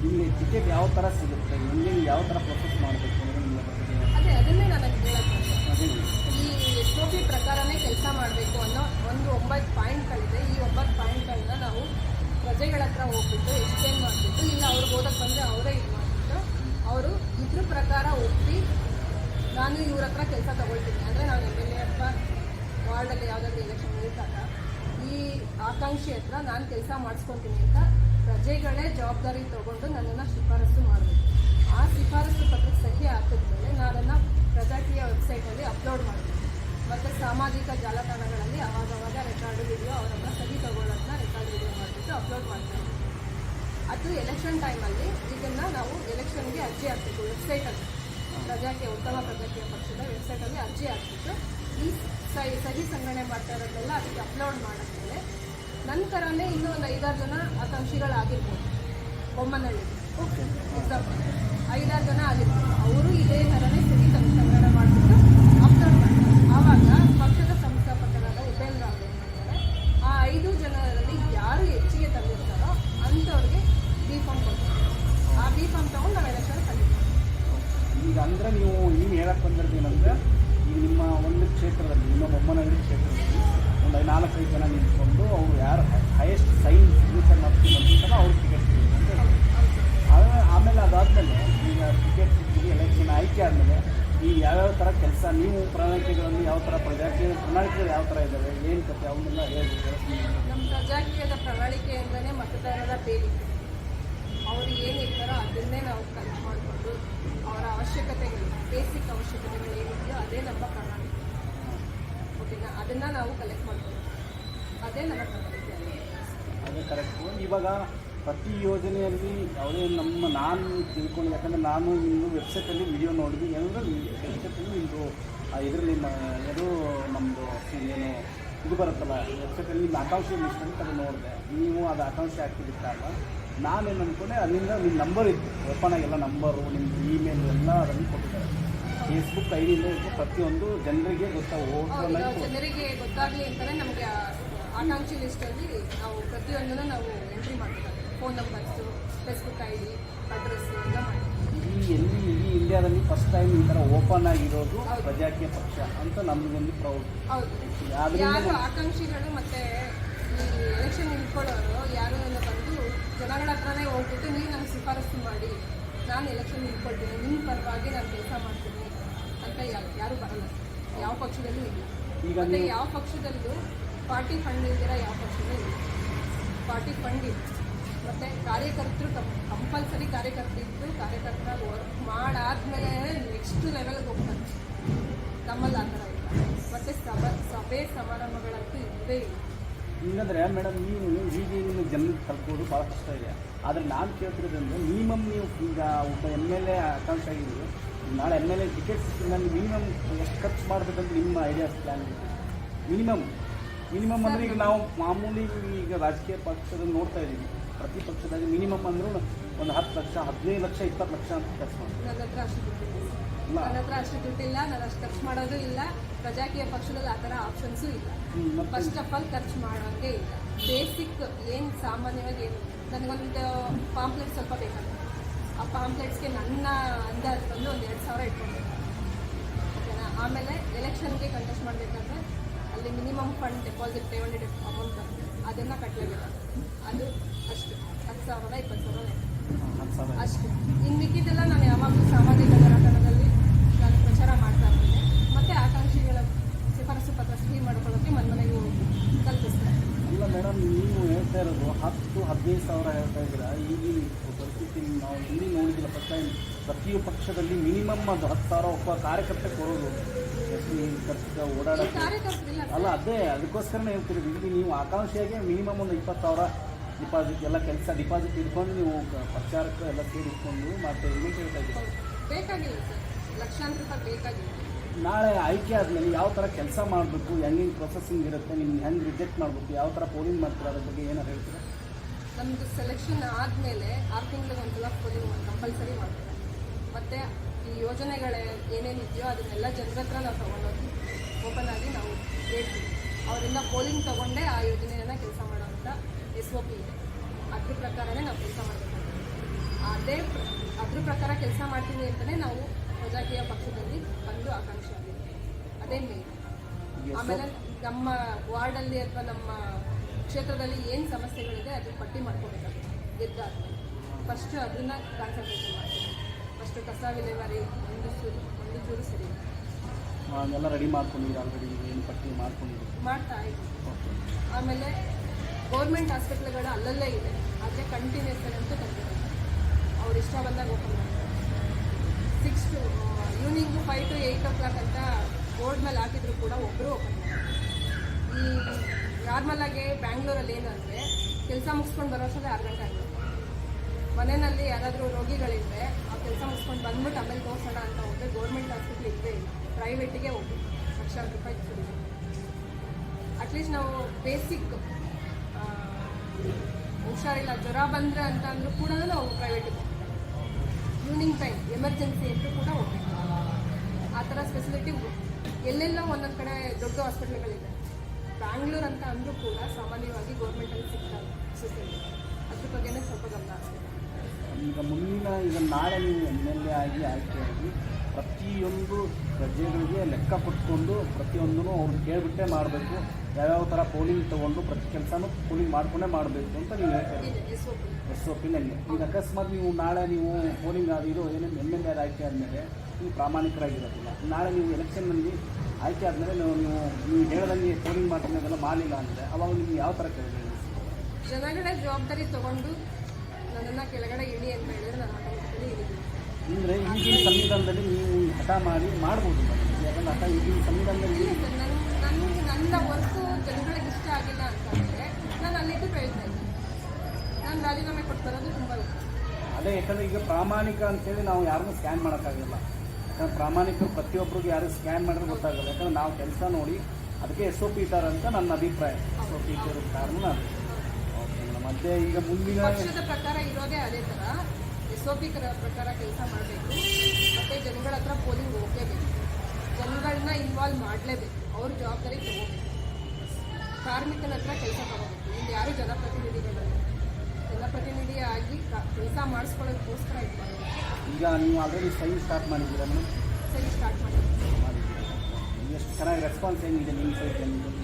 ನಿಮಗೆ ಟಿಕೆಟ್ ಯಾವ ಥರ ಸಿಗುತ್ತೆ ನಿಮಗೆ ಯಾವ ಥರ ಪ್ರೊಸೆಸ್ ಮಾಡಬೇಕು ಅದೇ ಅದನ್ನೇ ನನಗೆ ಈ ಎಸ್ ಒ ಪಿ ಪ್ರಕಾರನೇ ಕೆಲಸ ಮಾಡಬೇಕು ಅನ್ನೋ ಒಂದು ಒಂಬತ್ತು ಪಾಯಿಂಟ್ಗಳಿದೆ. ಈ ಒಂಬತ್ತು ಪಾಯಿಂಟ್ಗಳನ್ನ ನಾವು ಪ್ರಜೆಗಳ ಹತ್ರ ಹೋಗ್ಬಿಟ್ಟು ಎಕ್ಸ್ಪ್ಲೇನ್ ಮಾಡಿಬಿಟ್ಟು ಇಲ್ಲ ಅವ್ರಿಗೆ ಓದಕ್ಕೆ ಬಂದರೆ ಅವರೇ ಇದು ಮಾಡಿಬಿಟ್ಟು ಅವರು ಇದ್ರ ಪ್ರಕಾರ ಒಪ್ಪಿ ನಾನು ಇವ್ರ ಹತ್ರ ಕೆಲಸ ತಗೊಳ್ತೀನಿ. ಅಂದರೆ ನಾನು ಎಂ ಎಲ್ ಎ ಅಥವಾ ವಾರ್ಡಲ್ಲಿ ಯಾವುದಾದ್ರೂ ಎಲೆಕ್ಷನ್ ನಿಲ್ತಾಗ ಈ ಆಕಾಂಕ್ಷಿ ಹತ್ರ ನಾನು ಕೆಲಸ ಮಾಡಿಸ್ಕೊತೀನಿ ಅಂತ ಪ್ರಜೆಗಳೇ ಜವಾಬ್ದಾರಿ ತಗೊಂಡು ನನ್ನನ್ನು ಶಿಫಾರಸು ಮಾಡಬೇಕು. ಆ ಶಿಫಾರಸು ಪತ್ರಕ್ಕೆ ಸಹಿ ಹಾಕಿದ್ಮೇಲೆ ನಾನು ಅದನ್ನು ಪ್ರಜಾಕೀಯ ವೆಬ್ಸೈಟಲ್ಲಿ ಅಪ್ಲೋಡ್ ಮಾಡಬೇಕು ಮತ್ತು ಸಾಮಾಜಿಕ ಜಾಲತಾಣಗಳಲ್ಲಿ ಅವಾಗವಾಗ ರೆಕಾರ್ಡ್ ವಿಡಿಯೋ ಅವರನ್ನು ಸಹಿ ತಗೊಳ್ಳೋದನ್ನ ರೆಕಾರ್ಡ್ ವಿಡಿಯೋ ಮಾಡಿಬಿಟ್ಟು ಅಪ್ಲೋಡ್ ಮಾಡ್ತೀನಿ. ಅದು ಎಲೆಕ್ಷನ್ ಟೈಮಲ್ಲಿ ಇದನ್ನು ನಾವು ಎಲೆಕ್ಷನ್ಗೆ ಅರ್ಜಿ ಹಾಕಬೇಕು ವೆಬ್ಸೈಟಲ್ಲಿ ಪ್ರಜಾಕೀಯ, ಉತ್ತಮ ಪ್ರಜಾಕೀಯ ಪಕ್ಷದ ವೆಬ್ಸೈಟಲ್ಲಿ ಅರ್ಜಿ ಹಾಕ್ಬಿಟ್ಟು ಈ ಸಹಿ ಸಂಗ್ರಹಣೆ ಮಾಡ್ತಾ ಇರೋದನ್ನೆಲ್ಲ ಅದಕ್ಕೆ ಅಪ್ಲೋಡ್ ಮಾಡಿದ್ಮೇಲೆ ನಂತರನೇ ಇನ್ನೂ ಒಂದು ಐದಾರು ಜನ ಆಕಾಂಕ್ಷಿಗಳಾಗಿರ್ಬೋದು. Bommanahalli okay example. ಐದಾರು ಜನ ಆಗಿರ್ಬೋದು. ಅವರು ಇದೇ ಥರನೇ ಸಹಿ ತಂ- ಸಂಗ್ರಹಣೆ ಮಾಡಿಬಿಟ್ಟು ಅಪ್ಲೋಡ್ ಮಾಡ್ತಾರೆ. ಆವಾಗ ಪಕ್ಷದ ಸಂಸ್ಥಾಪಕರಾದ ಉಪೇಂದ್ರ ಅವರು ಆ ಐದು ಜನರಲ್ಲಿ ಯಾರು ಹೆಚ್ಚಿಗೆ ತಂದಿರ್ತಾರೋ ಅಂಥವ್ರಿಗೆ ಬಿ ಫಾರ್ಮ್ ಕೊಡ್ತಾರೆ. ಆ ಬಿ ಫಾರ್ಮ್ ತಗೊಂಡು ನಾವು ಎಲೆಕ್ಷನ್ ಈಗ ಅಂದರೆ ನೀವು ಏನು ಹೇಳಕ್ಕೆ ಬಂದಿರೋದು ಏನಂದರೆ ಈಗ ನಿಮ್ಮ ಒಂದು ಕ್ಷೇತ್ರದಲ್ಲಿ ನಿಮ್ಮ ಬೊಮ್ಮನಹಳ್ಳಿ ಕ್ಷೇತ್ರದಲ್ಲಿ ಒಂದು ನಾಲ್ಕೈದು ಜನ ನಿಂತ್ಕೊಂಡು ಅವರು ಯಾರು ಹೈಯೆಸ್ಟ್ ಸೈನ್ ಸಿಗ್ನೇಚರ್ ಮಾಡ್ತೀವಿ ಅಂತ ಅವ್ರು ಟಿಕೆಟ್ ಸಿಗುತ್ತೆ ಅಂತ. ಆಮೇಲೆ ಅದಾದಮೇಲೆ ಈಗ ಟಿಕೆಟ್ ಸಿಗ್ತೀವಿ ಎಲೆಕ್ಷನ್ ಆಯ್ಕೆ ಆದಮೇಲೆ ಈ ಯಾವ್ಯಾವ ಥರ ಕೆಲಸ, ನೀವು ಪ್ರಣಾಳಿಕೆಗಳನ್ನು ಯಾವ ಥರ ಪ್ರಜಾಕೀಯ, ಪ್ರಣಾಳಿಕೆಗಳು ಯಾವ ಥರ ಇದ್ದಾವೆ ಏನು ಕತೆ ಅವನ್ನೆಲ್ಲ ಹೇಳ್ಬೇಕು ನಮ್ಮ ಪ್ರಜಾಕೀಯದ ಪ್ರಣಾಳಿಕೆ ಅಂದರೆ ಮತದಾರರ ಬೇಡಿಕೆ ಅವರು ಏನಿರ್ತಾರೋ ಅದನ್ನೇ ನಾವು ಕಲೆಕ್ಟ್ ಮಾಡಿಕೊಂಡು ಅವರ ಅವಶ್ಯಕತೆಗಳು ಬೇಸಿಕ್ ಅವಶ್ಯಕತೆಗಳು ಏನಿದೆಯೋ ಅದೇ ನಮ್ಮ ಪ್ರಣಾಳಿಕೆ ಅದನ್ನು ನಾವು ಕಲೆಕ್ಟ್ ಮಾಡ್ತೀವಿ ಅದೇ ಅದೇ ಕರೆಕ್ಟು ಇವಾಗ ಪ್ರತಿ ಯೋಜನೆಯಲ್ಲಿ ಯಾವುದೇ ನಮ್ಮ, ನಾನು ತಿಳ್ಕೊಂಡು, ಯಾಕಂದರೆ ನಾನು ನಿಮ್ಮದು ವೆಬ್ಸೈಟಲ್ಲಿ ವಿಡಿಯೋ ನೋಡಿದ್ವಿ. ಏನಂದ್ರೆ ವೆಬ್ಸೈಟಲ್ಲಿ ನಿಮ್ಮದು ಇದರಲ್ಲಿ ಏನು ನಮ್ಮದು ಏನು, ಇದು ಬರುತ್ತಲ್ಲ ವೆಬ್ಸೈಟಲ್ಲಿ ನಿಮ್ಮ ಆಕಾಂಕ್ಷೆ ಲಿಸ್ಟ್ ಅಂತ ಅದು ನೋಡಿದೆ. ನೀವು ಅದು ಆಕಾಂಕ್ಷೆ ಹಾಕಿದ್ದಕ್ಕಾಗ ನಾನೇನು ಅಂದ್ಕೊಂಡೆ, ಅಲ್ಲಿಂದ ನಿಮ್ಮ ನಂಬರ್ ಇತ್ತು. ಓಪನ್ ಆಗಿಲ್ಲ ನಂಬರು ನಿಮ್ಮದು ಇಮೇಲ್ ಎಲ್ಲ ಅದನ್ನು ಕೊಟ್ಟಿದ್ದಾರೆ. ಫೇಸ್ಬುಕ್ ಐ ಡಿಯಿಂದ ಪ್ರತಿಯೊಂದು ಜನರಿಗೆ ಗೊತ್ತಾಗ ಹೌದು ನಾವು ಜನರಿಗೆ ಗೊತ್ತಾಗಲಿ ಅಂತಾನೆ ನಮಗೆ ಆಕಾಂಕ್ಷಿ ಲಿಸ್ಟಲ್ಲಿ ನಾವು ಪ್ರತಿಯೊಂದನ್ನು ನಾವು ಎಂಟ್ರಿ ಮಾಡ್ತೀವಿ. Phone numbers Facebook I D address ಎಲ್ಲ ಮಾಡ್ತೀವಿ. ಈ ಎಲ್ಲಿ ಇಡೀ ಇಂಡಿಯಾದಲ್ಲಿ ಫಸ್ಟ್ ಟೈಮ್ ಈ ಥರ ಓಪನ್ ಆಗಿರೋದು. ಪ್ರಜಾಕೀಯ ಪಕ್ಷ ಅಂತ ನಮಗೊಂದು ಪ್ರೌಡ್ ಹೌದು. ಆದ್ರಿಂದ ಯಾರು ಆಕಾಂಕ್ಷಿಗಳು ಮತ್ತೆ ಈ ಎಲೆಕ್ಷನ್ ನಿಂತ್ಕೊಳ್ಳೋರು ಯಾರು ಎಲ್ಲ ಬಂದು ಜನಗಳ ಹತ್ರನೇ ಹೋಗ್ಬಿಟ್ಟು ನೀವು ನಮ್ಗೆ ಶಿಫಾರಸು ಮಾಡಿ. ನಾನು ಎಲೆಕ್ಷನ್ ನಿಂತ್ಕೊಳ್ತೀನಿ ನಿಮ್ಮ ಪರವಾಗಿ ನಾನು ಕೆಲಸ ಮಾಡ್ತೀನಿ. ಅಂತ ಯಾರು ಬರಲ್ಲ. ಯಾವ ಪಕ್ಷದಲ್ಲೂ ಇಲ್ಲ. ಈಗ ಮತ್ತೆ ಯಾವ ಪಕ್ಷದಲ್ಲೂ ಪಾರ್ಟಿ ಫಂಡ್ ಇದ್ದೀರ ಯಾವ ಪಕ್ಷದಲ್ಲೂ ಇಲ್ಲ. ಪಾರ್ಟಿ ಫಂಡ್ ಇದೆ ಮತ್ತು ಕಾರ್ಯಕರ್ತರು ಕಂಪಲ್ಸರಿ ಕಾರ್ಯಕರ್ತರಿದ್ದು ಕಾರ್ಯಕರ್ತರ ವರ್ಕ್ ಮಾಡಾದ್ಮೇಲೆ ನೆಕ್ಸ್ಟ್ ಲೆವೆಲ್ಗೆ ಹೋಗ್ತಾರೆ. ನಮ್ಮಲ್ಲಿ ಆ ಥರ ಇಲ್ಲ. ಮತ್ತು ಸಭ ಸಭೆ ಸಮಾರಂಭಗಳಂತೂ ಇದ್ದೇ ಇಲ್ಲ. ಹಿಂಗಂದ್ರೆ ಮೇಡಮ್ ನೀವು ಈಗ ನಿಮ್ಮ ಜನ ತಲುಪೋದು ಭಾಳ ಕಷ್ಟ ಇದೆ. ಆದರೆ ನಾನು ಕೇಳ್ತಿರೋದ್ರಿಂದ ಮಿನಿಮಮ್ ನೀವು ಈಗ ಒಬ್ಬ ಎಂ ಎಲ್ ಎ ಆಕಾಂಕ್ಷ ಆಗಿದ್ದೀವಿ ನಾಳೆ M L A ticket minimum ಎಷ್ಟು ಖರ್ಚು ಮಾಡಬೇಕಂತ ನಿಮ್ಮ ಐಡಿಯಾಸ್ ಪ್ಲ್ಯಾನ್ ಮಿನಿಮಮ್ ಮಿನಿಮಮ್ ಅಂದರೆ ಈಗ ನಾವು ಮಾಮೂಲಿ ಈಗ ರಾಜಕೀಯ ಪಕ್ಷದಲ್ಲಿ ನೋಡ್ತಾ ಇದ್ದೀವಿ ಪ್ರತಿ ಪಕ್ಷದಾಗ ಮಿನಿಮಮ್ ಅಂದರೂ ಒಂದು ಹತ್ತು ಲಕ್ಷ ಹದಿನೈದು ಲಕ್ಷ ಇಪ್ಪತ್ತು ಲಕ್ಷ ಅಂತ ಖರ್ಚು ಮಾಡ್ತೀವಿ. ನನ್ನ ಹತ್ರ ಅಷ್ಟು ದುಡ್ಡಿಲ್ಲ ನನ್ನ ಹತ್ರ ಅಷ್ಟು ದುಡ್ಡಿಲ್ಲ ನಾನು ಅಷ್ಟು ಖರ್ಚು ಮಾಡೋದು ಇಲ್ಲ. ಪ್ರಜಾಕೀಯ ಪಕ್ಷದಲ್ಲಿ ಆ ಥರ ಆಪ್ಷನ್ಸು ಇಲ್ಲ. ಫಸ್ಟ್ ಆಫ್ ಆಲ್ ಖರ್ಚು ಮಾಡೋಂಗೆ ಇಲ್ಲ. ಬೇಸಿಕ್ ಏನು ಸಾಮಾನ್ಯವಾಗಿ ಏನು ನನಗೊಂದು ಪಾಂಪ್ಲೆಟ್ ಸ್ವಲ್ಪ ಬೇಕಾಗುತ್ತೆ. ಆ ಪಾಂಪ್ಲೆಟ್ಸ್ಗೆ ನನ್ನ ಅಂದಾಜು ಬಂದು ಒಂದು ಎರಡು ಸಾವಿರ ಇಟ್ಕೊಂಡಿದ್ದೆ ಓಕೆನಾ? ಆಮೇಲೆ ಎಲೆಕ್ಷನ್ಗೆ ಕಂಟೆಸ್ಟ್ ಮಾಡಬೇಕಾದ್ರೆ ಅಲ್ಲಿ minimum fund deposit payment amount ಅದನ್ನು ಕಟ್ಟಲೇಬೇಕು ಅದು ಅಷ್ಟು. ಹತ್ತು ಸಾವಿರ, ಇಪ್ಪತ್ತು ಸಾವಿರ ಅಷ್ಟು. ಇನ್ನು ಮಿಕ್ಕಿದ್ದೆಲ್ಲ ನಾನು ಯಾವಾಗಲೂ ಸಾಮಾಜಿಕ ಜಾಲತಾಣದಲ್ಲಿ ನಾನು ಪ್ರಚಾರ ಮಾಡ್ತಾ ಇರ್ತೀನಿ. ಮತ್ತು ಆಕಾಂಕ್ಷಿಗಳ ಶಿಫಾರಸು ಪತ್ರ ಸಹಿ ಮಾಡ್ಕೊಳ್ಳೋಕ್ಕೆ ಮನೆ ಮನೆಗೆ ಕಲ್ಪಿಸ್ತಾರೆ ಹೇಳ್ತಾ ಇರೋದು ಹತ್ತು ಹದಿನೈದು ಸಾವಿರ ಹೇಳ್ತಾ ಇದ್ದೀರಾ? ಈಗಿನ ಪರಿಸ್ಥಿತಿ ನಾವು ಎಲ್ಲಿ ನೋಡಿದಿಲ್ಲ ಫಸ್ಟ್ ಟೈಮ್ ಪ್ರತಿಯೊಂದು ಪಕ್ಷದಲ್ಲಿ ಮಿನಿಮಮ್ ಒಂದು ಹತ್ತು ಸಾವಿರ ಒಬ್ಬ ಕಾರ್ಯಕರ್ತ ಕೊಡೋದು. ಕಾರ್ಯಕರ್ತರಿಲ್ಲ. ಅಲ್ಲ ಅದೇ ಅದಕ್ಕೋಸ್ಕರನೇ ಹೇಳ್ತೀರಿ ಇಲ್ಲಿ ನೀವು ಆಕಾಂಕ್ಷೆಯಾಗೆ ಮಿನಿಮಮ್ ಒಂದು ಇಪ್ಪತ್ತು ಸಾವಿರ ಡಿಪಾಸಿಟ್ ಎಲ್ಲ ಕೆಲಸ ಡಿಪಾಸಿಟ್ ಇಟ್ಕೊಂಡು ನೀವು ಪ್ರಚಾರಕ್ಕೆ ಎಲ್ಲ ಸೇರಿಸ್ಕೊಂಡು ಮತ್ತೆ ಏನು ಹೇಳ್ತಾ ಇದ್ದೀರಿ? ಬೇಕಾಗಿಲ್ಲ ಲಕ್ಷಾಂತರ ಬೇಕಾಗಿಲ್ಲ. ನಾಳೆ ಆಯ್ಕೆ ಆದಮೇಲೆ ಯಾವ ಥರ ಕೆಲಸ ಮಾಡಬೇಕು ಹೆಂಗೆ ಪ್ರೊಸೆಸಿಂಗ್ ಇರುತ್ತೆ, ನಿಮ್ಗೆ ಹೆಂಗೆ ರಿಜೆಕ್ಟ್ ಮಾಡಬೇಕು, ಯಾವ ಥರ ಪೋಲಿಂಗ್ ಮಾಡ್ತೀರಾ, ಅದ್ರ ಬಗ್ಗೆ ಏನಾರು ಹೇಳ್ತೀರಾ? ನಮ್ಮದು ಸೆಲೆಕ್ಷನ್ ಆದಮೇಲೆ ಆರು ತಿಂಗಳಿಗೆ ಒಂದ್ಸಲ ಪೋಲಿಂಗ್ ಕಂಪಲ್ಸರಿ ಮಾಡ್ತಾರೆ ಮತ್ತು ಈ ಯೋಜನೆಗಳ ಏನೇನು ಇದೆಯೋ ಅದನ್ನೆಲ್ಲ ಜನರ ಹತ್ರ ನಾವು ತೊಗೊಂಡೋಗಿ ಓಪನ್ ಆಗಿ ನಾವು ಹೇಳ್ತೀವಿ. ಅವರಿಂದ ಪೋಲಿಂಗ್ ತಗೊಂಡೇ ಆ ಯೋಜನೆಯನ್ನು ಕೆಲಸ ಮಾಡೋವಂಥ ಎಸ್ ಒ ಪಿ ಇದೆ. ಅದ್ರ ಪ್ರಕಾರನೇ ನಾವು ಕೆಲಸ ಮಾಡಬೇಕು ಅದೇ ಅದ್ರ ಪ್ರಕಾರ ಕೆಲಸ ಮಾಡ್ತೀನಿ ಅಂತಲೇ ನಾವು ಪ್ರಜಾಕೀಯ ಪಕ್ಷದಲ್ಲಿ ಬಂದು ಆಕಾಂಕ್ಷೆ ಆಗಿದೆ ಅದೇ ಮೇನ್ ಆಮೇಲೆ ನಮ್ಮ ವಾರ್ಡಲ್ಲಿ ಅಥವಾ ನಮ್ಮ ಕ್ಷೇತ್ರದಲ್ಲಿ ಏನು ಸಮಸ್ಯೆಗಳಿದೆ ಅದು ಪಟ್ಟಿ ಮಾಡ್ಕೋಬೇಕಾಗುತ್ತೆ. ಗೆದ್ದಾದ್ಮೇಲೆ ಫಸ್ಟ್ ಅದನ್ನ ಕಾನ್ಸಂಟ್ರೇಷನ್ ಮಾಡ್ತೀವಿ. ಫಸ್ಟ್ ಕಸ ವಿಲೇವಾರಿ ಒಂದು ಚೂರು ಒಂದು ಚೂರು ಸರಿ. ಎಲ್ಲ ರೆಡಿ ಮಾಡ್ಕೊಂಡಿದ್ದೀವಿ ಆಲ್ರೆಡಿ ಏನು ಪಟ್ಟಿ ಮಾಡ್ಕೊಂಡಿದ್ದೀರಿ? ಮಾಡ್ತಾ ಇದ್ದೀವಿ. ಆಮೇಲೆ ಗೌರ್ಮೆಂಟ್ ಹಾಸ್ಪಿಟ್ಲ್ಗಳು ಅಲ್ಲಲ್ಲೇ ಇದೆ. ಆದರೆ ಕಂಟಿನ್ಯೂಸ್ ಅಂತೂ ಕಂಟಿನ್ಯೂ ಅವ್ರು ಇಷ್ಟ ಬಂದಾಗ ಓಪನ್ ಮಾಡ್ತಾರೆ. Six to evening five to eight o'clock ಅಂತ ಬೋರ್ಡ್ ಮೇಲೆ ಹಾಕಿದ್ರು ಕೂಡ ಒಬ್ಬರು ಓಪನ್ ಈ ನಾರ್ಮಲಾಗಿ ಬ್ಯಾಂಗ್ಳೂರಲ್ಲಿ ಏನಂದರೆ ಕೆಲಸ ಮುಗಿಸ್ಕೊಂಡು ಬರೋಷ್ಟೊತ್ತಿಗೆ ಆರು ಗಂಟೆ ಆಗುತ್ತೆ. ಮನೆಯಲ್ಲಿ ಯಾರಾದರೂ ರೋಗಿಗಳಿದ್ದರೆ ಆ ಕೆಲಸ ಮುಗಿಸ್ಕೊಂಡು ಬಂದ್ಬಿಟ್ಟು ಆಮೇಲೆ ತೋರಿಸೋಣ ಅಂತ ಹೋದರೆ ಗೌರ್ಮೆಂಟ್ ಹಾಸ್ಪಿಟ್ಲ್ ಇದ್ದೇ ಇಲ್ಲ. ಪ್ರೈವೇಟಿಗೆ ಹೋಗಿ ಲಕ್ಷ ರೂಪಾಯಿ ಸುರಿದೆ ಅಟ್ಲೀಸ್ಟ್ ನಾವು ಬೇಸಿಕ್ ಹುಷಾರಿಲ್ಲ. ಜ್ವರ ಬಂದರೆ ಅಂತ ಅಂದರೂ ಕೂಡ ನಾವು ಪ್ರೈವೇಟಿಗೆ ಈವ್ನಿಂಗ್ ಟೈಮ್ ಎಮರ್ಜೆನ್ಸಿ ಅಂತೂ ಕೂಡ ಹೋಗ್ಬೇಕು. ಆ ಥರ ಫೆಸಿಲಿಟಿ ಎಲ್ಲೆಲ್ಲ ಒಂದೊಂದು ಕಡೆ ದೊಡ್ಡ ಹಾಸ್ಪಿಟ್ಲ್ಗಳಿದೆ ಬ್ಯಾಂಗ್ಳೂರ್ ಅಂತ ಅಂದರೂ ಕೂಡ ಸಾಮಾನ್ಯವಾಗಿ ಗೌರ್ಮೆಂಟಲ್ಲಿ ಸಿಗ್ತಾರೆ ಸೊಸೈಟಿ ಅದ್ರ ಬಗ್ಗೆನೇ ಸ್ವಲ್ಪ ಗಮನ. ಈಗ ಮುಂದಿನ, ಈಗ ನಾಳೆ ನೀವು ಎಂ ಎಲ್ ಎ ಆಗಿ ಆಯ್ಕೆಯಾಗಿ ಪ್ರತಿಯೊಂದು ಪ್ರಜೆಗಳಿಗೆ ಲೆಕ್ಕ ಕೊಟ್ಕೊಂಡು ಪ್ರತಿಯೊಂದನ್ನು ಅವ್ರು ಕೇಳಿಬಿಟ್ಟೆ ಮಾಡಬೇಕು. ಯಾವ್ಯಾವ ಥರ ಪೋಲಿಂಗ್ ತೊಗೊಂಡು ಪ್ರತಿ ಕೆಲಸನೂ ಪೋಲಿಂಗ್ ಮಾಡಿಕೊಂಡೇ ಮಾಡಬೇಕು ಅಂತ ನೀವು ಹೇಳ್ತೀರಿ ಎಸ್ ಒ ಪಿನಲ್ಲಿ ಈಗ ಅಕಸ್ಮಾತ್ ನೀವು ನಾಳೆ ನೀವು ಪೋಲಿಂಗ್ ಇದು ಏನೇನು ಎಂ ಎಲ್ ಎ ಆಯ್ಕೆ ಆದಮೇಲೆ ನೀವು ಪ್ರಾಮಾಣಿಕರಾಗಿರೋದಿಲ್ಲ. ನಾಳೆ ನೀವು ಎಲೆಕ್ಷನ್ನಲ್ಲಿ ಆಯ್ಕೆ ಆದಮೇಲೆ ನೀವು ನೀವು ನೀವು ಹೇಳದಂಗೆ ಪೋಲಿಂಗ್ ಮಾಡ್ತೀನಿ ಅದೆಲ್ಲ ಮಾಡಲಿಲ್ಲ ಅಂದರೆ ಅವಾಗ ನೀವು ಯಾವ ಥರ ಕೇಳಿದ್ರೆ ಜನಗಳ ಜವಾಬ್ದಾರಿ ತಗೊಂಡು ನನ್ನನ್ನು ಕೆಳಗಡೆ ಇಳಿ ಅಂತ ಹೇಳಿದ್ರೆ ನಾನು ಅಂದರೆ ಈಗಿನ ಸಂವಿಧಾನದಲ್ಲಿ ನೀವು ಹಠ ಮಾಡಿ ಮಾಡ್ಬೋದು. ಯಾಕಂದ್ರೆ ಹಠ ಈಗಿನ ಸಂವಿಧಾನದಲ್ಲಿ ನನ್ನ ನನಗೆ ಬರೋದು ತುಂಬ ಅದೇ ಯಾಕಂದರೆ ಈಗ ಪ್ರಾಮಾಣಿಕ ಅಂತೇಳಿ ನಾವು ಯಾರನ್ನೂ ಸ್ಕ್ಯಾನ್ ಮಾಡೋಕ್ಕಾಗಲ್ಲ. ಯಾಕಂದ್ರೆ ಪ್ರಾಮಾಣಿಕರು ಪ್ರತಿಯೊಬ್ಬರಿಗೂ ಯಾರು ಸ್ಕ್ಯಾನ್ ಮಾಡಿದ್ರೆ ಗೊತ್ತಾಗಲ್ಲ. ಯಾಕಂದ್ರೆ ನಾವು ಕೆಲಸ ನೋಡಿ ಅದಕ್ಕೆ ಎಸ್ ಒ ಪಿ ಇದ್ದಾರೆ ಅಂತ ನನ್ನ ಅಭಿಪ್ರಾಯ. ಎಸ್ ಒ ಪಿ ಇಟ್ಟಿರೋ ಕಾರಣ ಓಕೆ ಮೇಡಮ್ ಮತ್ತೆ ಈಗ ಮುಂದಿನ ಪಕ್ಷದ ಪ್ರಕಾರ ಇರೋದೇ ಅದೇ ಥರ ಎಸ್ ಒ ಪಿ ಪ್ರಕಾರ ಕೆಲಸ ಮಾಡಬೇಕು. ಮತ್ತು ಜನಗಳ ಹತ್ರ ಪೋಲಿಂಗ್ ಹೋಗಲೇಬೇಕು. ಜನಗಳನ್ನ ಇನ್ವಾಲ್ವ್ ಮಾಡಲೇಬೇಕು. ಅವ್ರ ಜವಾಬ್ದಾರಿ ತಗೋಬೇಕು. ಕಾರ್ಮಿಕನ ಹತ್ರ ಕೆಲಸ ತಗೋಬೇಕು. ಇಲ್ಲಿ ಯಾರು ಜನಪ್ರತಿನಿಧಿಗಳಲ್ಲ ಜನಪ್ರತಿನಿಧಿ ಆಗಿ ಕೆಲಸ ಮಾಡಿಸ್ಕೊಳ್ಳೋದಕ್ಕೋಸ್ಕರ ಇದು ಈಗ ನೀವು ಆಲ್ರೆಡಿ ಸೈನ್ ಸ್ಟಾರ್ಟ್ ಮಾಡಿದ್ದೀರಾ ಮೇಡಮ್ ಸರಿ ಸ್ಟಾರ್ಟ್ ಮಾಡಿ ಮಾಡಿದ್ದೀರಾ. ಎಷ್ಟು ಚೆನ್ನಾಗಿ ರೆಸ್ಪಾನ್ಸ್ ಏನಿದೆ ನಿಮ್ಮ ಸೈಡ್